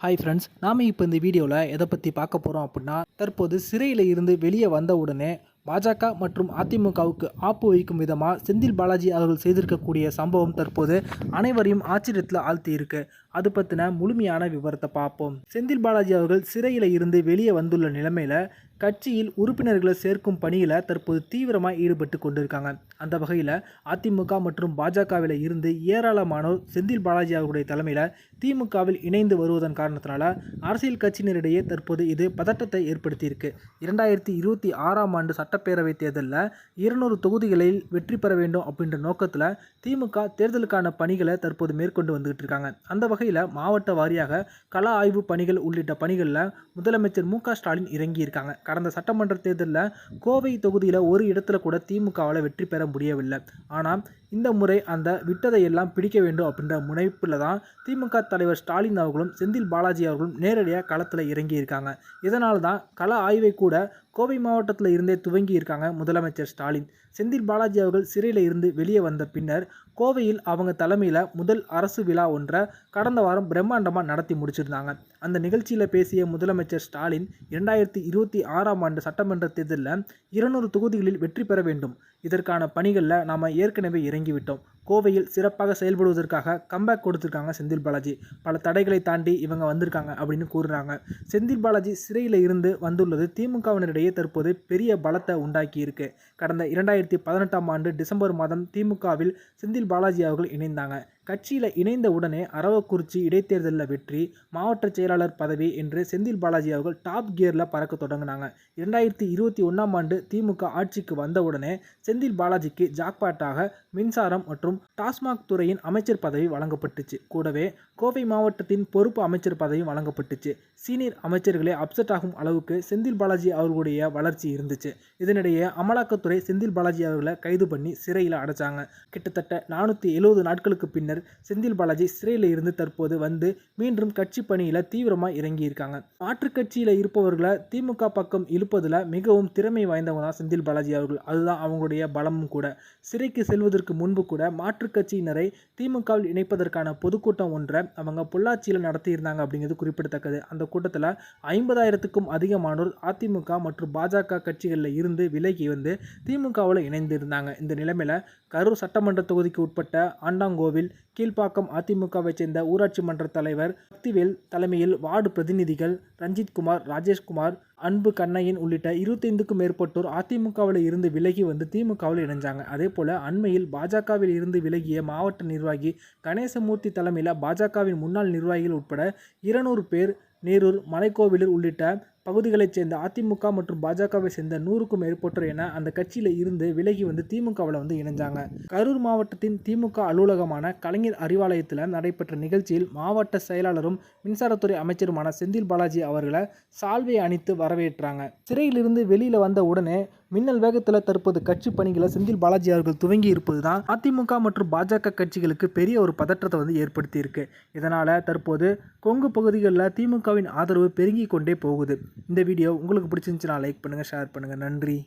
Hi friends நாம் இப்போ இந்த வீடியோவில் எதை பற்றி பார்க்க போகிறோம் அப்படின்னா தற்போது சிறையில் இருந்து வெளியே வந்த உடனே பாஜக மற்றும் அதிமுகவுக்கு ஆப்பு வைக்கும் விதமாக செந்தில் பாலாஜி அவர்கள் செய்திருக்கக்கூடிய சம்பவம் தற்போது அனைவரையும் ஆச்சரியத்தில் ஆழ்த்தி இருக்கு அது பற்றின முழுமையான விவரத்தை பார்ப்போம். செந்தில் பாலாஜி அவர்கள் சிறையில் இருந்து வெளியே வந்துள்ள நிலைமையில் கட்சியில் உறுப்பினர்களை சேர்க்கும் பணியில் தற்போது தீவிரமாக ஈடுபட்டு கொண்டிருக்காங்க. அந்த வகையில் அதிமுக மற்றும் பாஜகவில் இருந்து ஏராளமானோர் செந்தில் பாலாஜி அவர்களுடைய தலைமையில் திமுகவில் இணைந்து வருவதன் காரணத்தினால அரசியல் கட்சியினரிடையே தற்போது இது பதட்டத்தை ஏற்படுத்தியிருக்கு. இரண்டாயிரத்தி இருபத்தி ஆறாம் ஆண்டு சட்டப்பேரவை தேர்தலில் இருநூறு தொகுதிகளில் வெற்றி பெற வேண்டும் அப்படின்ற நோக்கத்தில் திமுக தேர்தலுக்கான பணிகளை தற்போது மேற்கொண்டு வந்துகிட்டு இருக்காங்க. அந்த வகையில் மாவட்ட வாரியாக கள ஆய்வு பணிகள் உள்ளிட்ட பணிகளில் முதலமைச்சர் மு ஸ்டாலின் இறங்கியிருக்காங்க. கடந்த சட்டமன்ற தேர்தலில் கோவை தொகுதியில் ஒரு இடத்துல கூட திமுகவால் வெற்றி பெற முடியவில்லை. ஆனால் இந்த முறை அந்த விட்டதை எல்லாம் பிடிக்க வேண்டும் அப்படின்ற முனைப்பில் தான் திமுக தலைவர் ஸ்டாலின் அவர்களும் செந்தில் பாலாஜி அவர்களும் நேரடியாக களத்தில் இறங்கியிருக்காங்க. இதனால் தான் கள ஆய்வை கூட கோவை மாவட்டத்தில் இருந்தே துவங்கி இருக்காங்க முதலமைச்சர் ஸ்டாலின். செந்தில் பாலாஜி அவர்கள் சிறையில் இருந்து வெளியே வந்த பின்னர் கோவையில் அவங்க தலைமையில் முதல் அரசு விழா ஒன்றை கடந்த வாரம் பிரம்மாண்டமாக நடத்தி முடிச்சிருந்தாங்க. அந்த நிகழ்ச்சியில் பேசிய முதலமைச்சர் ஸ்டாலின் இரண்டாயிரத்தி இருபத்தி ஆறாம் ஆண்டு சட்டமன்ற தேர்தலில் இருநூறு தொகுதிகளில் வெற்றி பெற வேண்டும். இதற்கான பணிகளில் நாம் ஏற்கனவே இறங்கிவிட்டோம். கோவையில் சிறப்பாக செயல்படுவதற்காக கம்பேக் கொடுத்துருக்காங்க செந்தில் பாலாஜி. பல தடைகளை தாண்டி இவங்க வந்திருக்காங்க அப்படின்னு கூறுறாங்க. செந்தில் பாலாஜி சிறையில் இருந்து வந்துள்ளது. திமுகவினரிடையே தற்போது பெரிய பலத்தை உண்டாக்கி இருக்கு. கடந்த இரண்டாயிரத்தி பதினெட்டாம் ஆண்டு டிசம்பர் மாதம் திமுகவில் செந்தில் பாலாஜி அவர்கள் இணைந்தாங்க. கட்சியில் இணைந்த உடனே அரவக்குறிச்சி இடைத்தேர்தலில் வெற்றி மாவட்ட செயலாளர் பதவி என்று செந்தில் பாலாஜி அவர்கள் டாப் கியரில் பறக்க தொடங்கினாங்க. இரண்டாயிரத்தி இருபத்தி ஒன்றாம் ஆண்டு திமுக ஆட்சிக்கு வந்தவுடனே செந்தில் பாலாஜிக்கு ஜாக்பாட்டாக மின்சாரம் மற்றும் டாஸ்மாக் துறையின் அமைச்சர் பதவி வழங்கப்பட்டுச்சு. கூடவே கோவை மாவட்டத்தின் பொறுப்பு அமைச்சர் பதவியும் வழங்கப்பட்டுச்சு. சீனியர் அமைச்சர்களே அப்செட் ஆகும் அளவுக்கு செந்தில் பாலாஜி அவர்களுடைய வளர்ச்சி இருந்துச்சு. இதனிடையே அமலாக்கத்துறை செந்தில் பாலாஜி அவர்களை கைது பண்ணி சிறையில் அடைச்சாங்க. கிட்டத்தட்ட நானூற்றி எழுபது நாட்களுக்கு பின்னர் செந்தில் பாலாஜி சிறையில் இருந்து தற்போது வந்து மீண்டும் கட்சி பணியில் தீவிரமாக இறங்கியிருக்காங்க. மாற்றுக் கட்சியில் இருப்பவர்களை திமுக பக்கம் இழுப்பதில் மிகவும் திறமை வாய்ந்தவங்க தான் செந்தில் பாலாஜி அவர்கள். அதுதான் அவங்களுடைய பலமும் கூட. சிறைக்கு செல்வதற்கு முன்பு கூட மாற்றுக் கட்சியினரை திமுகவில் இணைப்பதற்கான பொதுக்கூட்டம் ஒன்றை அவங்க பொள்ளாச்சியில் நடத்தியிருந்தாங்க அப்படிங்கிறது குறிப்பிடத்தக்கது. அந்த கூட்டத்தில் ஐம்பதாயிரத்துக்கும் அதிகமானோர் அதிமுக மற்றும் பாஜக கட்சிகளில் இருந்து விலகி வந்து திமுகவில் இணைந்திருந்தாங்க. இந்த நிலைமையில் கரூர் சட்டமன்ற தொகுதிக்கு உட்பட்ட ஆண்டாங்கோவில் கீழ்ப்பாக்கம் அதிமுகவை சேர்ந்த ஊராட்சி மன்ற தலைவர் சக்திவேல் தலைமையில் வார்டு பிரதிநிதிகள் ரஞ்சித்குமார் ராஜேஷ்குமார் அன்பு கண்ணையன் உள்ளிட்ட இருபத்தைந்துக்கும் மேற்பட்டோர் அதிமுகவில் இருந்து விலகி வந்து திமுகவில் இணைஞ்சாங்க. அதே போல் அண்மையில் பாஜகவில் இருந்து விலகிய மாவட்ட நிர்வாகி கணேசமூர்த்தி தலைமையில் பாஜகவின் முன்னாள் நிர்வாகிகள் உட்பட இருநூறு பேர் நேரூர் மலைக்கோவிலூர் உள்ளிட்ட பகுதிகளைச் சேர்ந்த அதிமுக மற்றும் பாஜகவை சேர்ந்த நூறுக்கும் மேற்பட்டோர் என அந்த கட்சியில் இருந்து விலகி வந்து திமுகவில் வந்து இணைஞ்சாங்க. கரூர் மாவட்டத்தின் திமுக அலுவலகமான கலைஞர் அறிவாலயத்தில் நடைபெற்ற நிகழ்ச்சியில் மாவட்ட செயலாளரும் மின்சாரத்துறை அமைச்சருமான செந்தில் பாலாஜி அவர்களை சால்வை அணித்து வரவேற்றாங்க. சிறையிலிருந்து வெளியில் வந்த உடனே மின்னல் வேகத்தில் தற்போது கட்சி பணிகளை செந்தில் பாலாஜி அவர்கள் துவங்கி இருப்பது தான் அதிமுக மற்றும் பாஜக கட்சிகளுக்கு பெரிய ஒரு பதற்றத்தை வந்து ஏற்படுத்தி இருக்கு இதனால் தற்போது கொங்கு பகுதிகளில் திமுகவின் ஆதரவு பெருகி கொண்டே போகுது. இந்த வீடியோ உங்களுக்கு பிடிச்சிருந்துச்சுன்னா லைக் பண்ணுங்கள் ஷேர் பண்ணுங்கள் நன்றி.